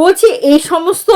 বলছি এই সমস্ত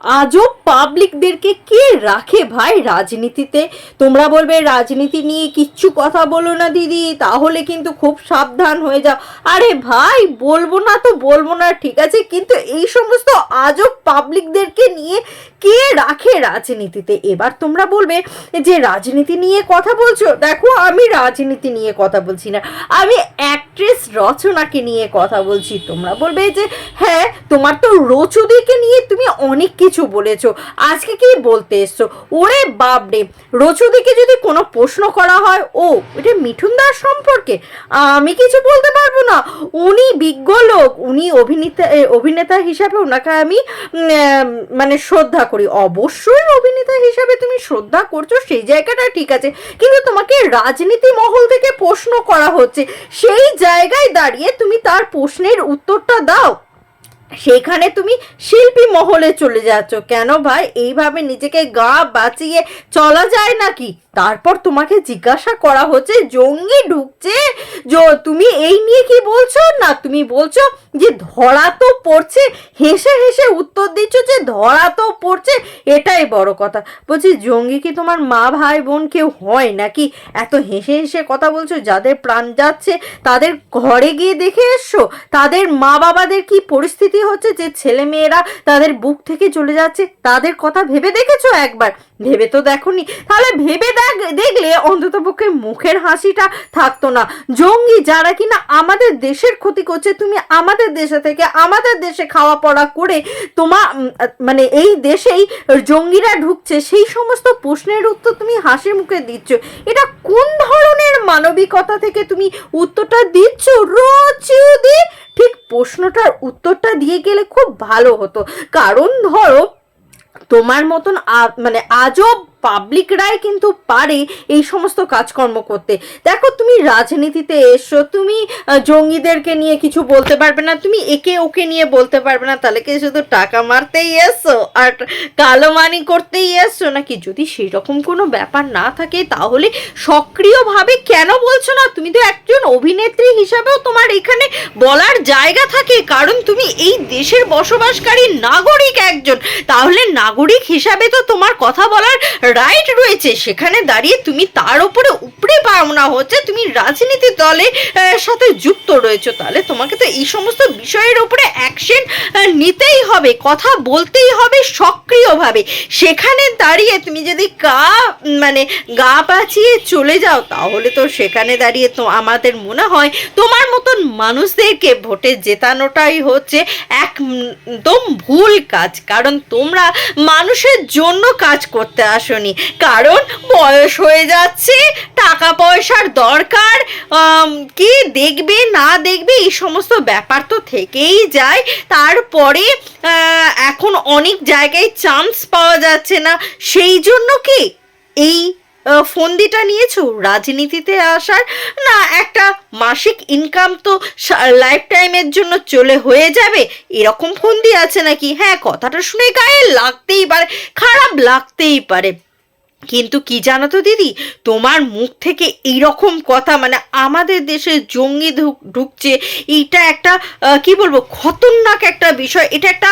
আজও পাবলিকদেরকে কে রাখে ভাই রাজনীতিতে? তোমরা বলবে, রাজনীতি নিয়ে কিচ্ছু কথা বলো না দিদি, তাহলে কিন্তু খুব সাবধান হয়ে যাও। আরে ভাই, বলব না তো বলব না, ঠিক আছে? কিন্তু এই সমস্ত আজব পাবলিকদেরকে নিয়ে কে রাখে রাজনীতিতে? এবার তোমরা বলবে, যে রাজনীতি নিয়ে কথা বলছো? দেখো, আমি রাজনীতি নিয়ে কথা বলছি না, আমি অ্যাক্ট্রেস রচনাকে নিয়ে কথা বলছি। তোমরা বলবে যে হ্যাঁ তোমার তো রচুদিকে নিয়ে তুমি অনেক কিছু বলেছ। আজকে কি বলতে এসছো? ওরে বাপরে। রচুদিকে যদি কোনো প্রশ্ন করা হয়, ও, এটা মিঠুন দাস সম্পর্কে? আমি কিছু বলতে পারব না। উনি বিজ্ঞ লোক, উনি অভিনেতা অভিনেতা হিসাবে ওনাকে আমি মানে শ্রদ্ধা করি। অবশ্যই অভিনেতা হিসাবে তুমি শ্রদ্ধা করছ, সেই জায়গাটা ঠিক আছে। কিন্তু তোমাকে রাজনীতি মহল থেকে প্রশ্ন করা হচ্ছে। সেই জায়গায় দাঁড়িয়ে তুমি তার প্রশ্নের উত্তরটা দাও। সেখানে তুমি শিল্পী মহলে চলে যাচ্ছ। কেন ভাই? এইভাবে নিজেকে গা বাঁচিয়ে চলা যায় নাকি? তারপর তোমাকে জিজ্ঞাসা করা হচ্ছে, জঙ্গি ঢুকছে। তুমি এই নিয়ে কি বলছো? না, তুমি বলছো যে ধরা তো পড়ছে, হেসে হেসে উত্তর দিচ্ছ যে ধরা তো পড়ছে, এটাই বড় কথা। বলছি, জঙ্গি কি তোমার মা, ভাই, বোন কেউ হয় নাকি? এত হেসে হেসে কথা বলছো, যাদের প্রাণ যাচ্ছে, তাদের ঘরে গিয়ে দেখে এসছো? তাদের মা বাবাদের কি পরিস্থিতি হচ্ছে যে ছেলে মেয়েরা তাদের বুক থেকে চলে যাচ্ছে? তাদের কথা ভেবে দেখেছ একবার? ভেবে তো দেখোনি। তাহলে ভেবে দেখ দেখলে অন্তত পক্ষে মুখের হাসিটা থাকতো না। জঙ্গি যারা কিনা আমাদের দেশের ক্ষতি করছে, তুমি আমাদের দেশে থেকে আমাদের দেশে খাওয়া পড়া করে তোমা মানে এই দেশেই জঙ্গিরা ঢুকছে, সেই সমস্ত প্রশ্নের উত্তর তুমি হাসি মুখে দিচ্ছ। এটা কোন ধরনের মানবিকতা থেকে তুমি উত্তরটা দিচ্ছ? রচুদি ঠিক প্রশ্নটার উত্তরটা দিয়ে গেলে খুব ভালো হতো। কারণ ধরো, তোমার মতন মানে আজব পাবলিকরাই কিন্তু পারে এই সমস্ত কাজকর্ম করতে। দেখো, তুমি রাজনীতিতে এসো, তুমি জঙ্গিদেরকে নিয়ে কিছু বলতে পারবে না, তুমি একে ওকে নিয়ে বলতে পারবে না, তাহলে কি শুধু টাকা মারতেই এসছো আর কালো মানি করতেই এসছো নাকি যদি সেই রকম কোনো ব্যাপার না থাকে, তাহলে সক্রিয়ভাবে কেন বলছো না? তুমি তো একজন অভিনেত্রী হিসাবেও তোমার এখানে বলার জায়গা থাকে, কারণ তুমি এই দেশের বসবাসকারী নাগরিক একজন। তাহলে নাগরিক হিসাবে তো তোমার কথা বলার রাইট রয়েছে। সেখানে দাঁড়িয়ে তুমি তার উপরে উপরে পাওনা হচ্ছে, তুমি রাজনীতি দলের সাথে যুক্ত রয়েছে। তাহলে তোমাকে তো এই সমস্ত বিষয়ের উপরে অ্যাকশন নিতেই হবে, কথা বলতেই হবে সক্রিয়ভাবে। সেখানে দাঁড়িয়ে তুমি যদি গা মানে গা বাঁচিয়ে চলে যাও, তাহলে তো সেখানে দাঁড়িয়ে তো আমাদের মনে হয় তোমার মতন মানুষদেরকে ভোটে জেতানোটাই হচ্ছে একদম ভুল কাজ। কারণ তোমরা মানুষের জন্য কাজ করতে আসনি কারণ বয়স হয়ে যাচ্ছে, টাকা পয়সার দরকার কি দেখবে, না দেখবে, এই সমস্ত ব্যাপার তো থেকেই যায়। তারপরে এখন অনেক জায়গায় চান্স পাওয়া যাচ্ছে না। সেই জন্য কি এই ফন্দিটা নিয়েছো রাজনীতিতে আসার? না, একটা মাসিক ইনকাম তো লাইফ টাইমের জন্য চলে হয়ে যাবে। এরকম ফন্দি আছে নাকি? হ্যাঁ কথাটা শুনে গায়ে লাগতেই পারে, খারাপ লাগতেই পারে। কিন্তু কি জানো তো দিদি? তোমার মুখ থেকে এইরকম কথা মানে আমাদের দেশে জঙ্গি ঢুকছে, এইটা একটা কি বলব, খতরনাক একটা বিষয়। এটা একটা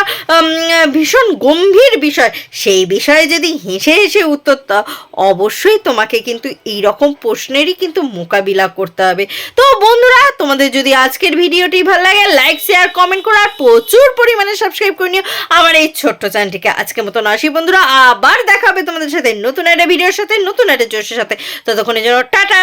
ভীষণ গম্ভীর বিষয়। সেই বিষয়ে যদি হেসে হেসে উত্তর দাও, অবশ্যই তোমাকে কিন্তু এই রকম প্রশ্নেরই কিন্তু মোকাবিলা করতে হবে। তো বন্ধুরা, তোমাদের যদি আজকের ভিডিওটি ভালো লাগে লাইক শেয়ার কমেন্ট করো আর প্রচুর পরিমাণে সাবস্ক্রাইব করে নিও। আমার এই ছোট্ট চ্যানেলটিকে আজকের মতন আসি বন্ধুরা। আবার দেখা হবে তোমাদের সাথে নতুন একটা ভিডিওর সাথে নতুন একটা জোশের সাথে। ততক্ষণের জন্য টাটা!